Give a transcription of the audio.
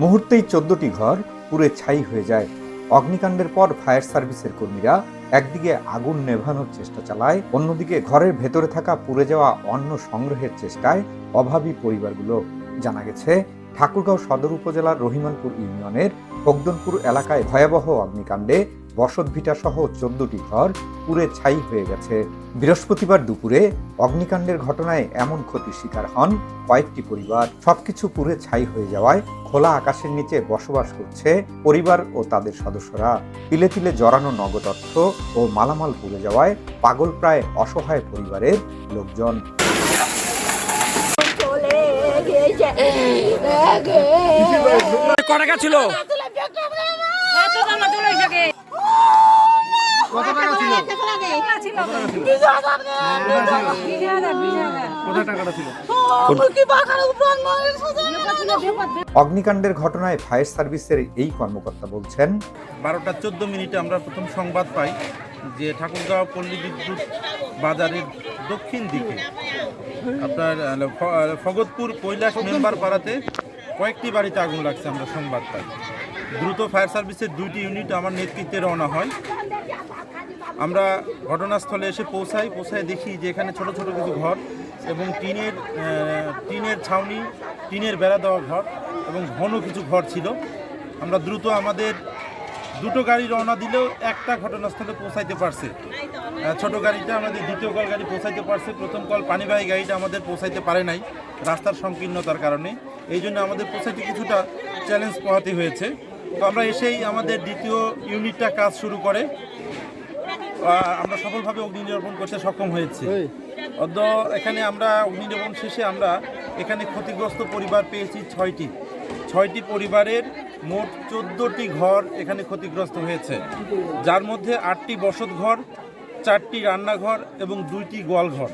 মুহূর্তেই চোদ্দটি ঘর পুড়ে ছাই হয়ে যায়। অগ্নিকাণ্ডের পর ফায়ার সার্ভিসের কর্মীরা একদিকে আগুন নেভানোর চেষ্টা চালায়, অন্যদিকে ঘরের ভেতরে থাকা পুড়ে যাওয়া অন্ন সংগ্রহের চেষ্টায় অভাবী পরিবারগুলো জানা গেছে। ঠাকুরগাঁও সদর উপজেলার রহিমানপুর ইউনিয়নের ফগদনপুর এলাকায় ভয়াবহ অগ্নিকাণ্ডে বসতভিটা সহ চোদ্দটি ঘর পুড়ে ছাই হয়ে গেছে। বৃহস্পতিবার দুপুরে অগ্নিকাণ্ডের ঘটনায় এমন ক্ষতির শিকার হন কয়েকটি পরিবার। সবকিছু পুড়ে ছাই হয়ে যাওয়ায় খোলা আকাশের নিচে বসবাস করছে পরিবার ও তাদের সদস্যরা। তিলে তিলে জড়ানো নগদ অর্থ ও মালামাল পুড়ে যাওয়ায় পাগল প্রায় অসহায় পরিবারের লোকজন। ছিল অগ্নিকাণ্ডের ঘটনায় ফায়ার সার্ভিসের এই কর্মকর্তা বলছেন বারোটা চোদ্দ মিনিটে আমরা প্রথম সংবাদ পাই যে ঠাকুরগাঁও পল্লী বিদ্যুৎ বাজারের দক্ষিণ দিকে আপনার ফগতপুর কৈলাস মেম্বার পাড়াতে কয়েকটি বাড়িতে আগুন লাগছে আমরা সংবাদ পাই। দ্রুত ফায়ার সার্ভিসের দুইটি ইউনিট আমার নেতৃত্বে রওনা হয়। আমরা ঘটনাস্থলে এসে পৌঁছাই পৌঁছায় দেখি যে এখানে ছোট ছোট কিছু ঘর এবং টিনের টিনের ছাউনি, টিনের বেড়া দেওয়া ঘর এবং ঘন কিছু ঘর ছিল। আমরা দ্রুত আমাদের দুটো গাড়ি রওনা দিলেও একটা ঘটনাস্থলে পৌঁছাইতে পারছে। ছোট গাড়িটা আমাদের দ্বিতীয় কল গাড়ি পৌঁছাইতে পারছে, প্রথম কল পানিবাহী গাড়িটা আমাদের পৌঁছাইতে পারে নাই রাস্তার সংকীর্ণতার কারণে। এই জন্য আমাদের পৌঁছাইতে কিছুটা চ্যালেঞ্জ পোহাতে হয়েছে। তো আমরা এসেই আমাদের দ্বিতীয় ইউনিটটা কাজ শুরু করে। আমরা সফলভাবে অগ্নি নির্বাপন করতে সক্ষম হয়েছি। অদ্য এখানে আমরা অগ্নি নির্বাপন শেষে আমরা এখানে ক্ষতিগ্রস্ত পরিবার পেয়েছি ছয়টি। ছয়টি পরিবারের মোট চোদ্দোটি ঘর এখানে ক্ষতিগ্রস্ত হয়েছে। যার মধ্যে আটটি বসত ঘর চারটি রান্নাঘর এবং দুইটি গোয়াল ঘর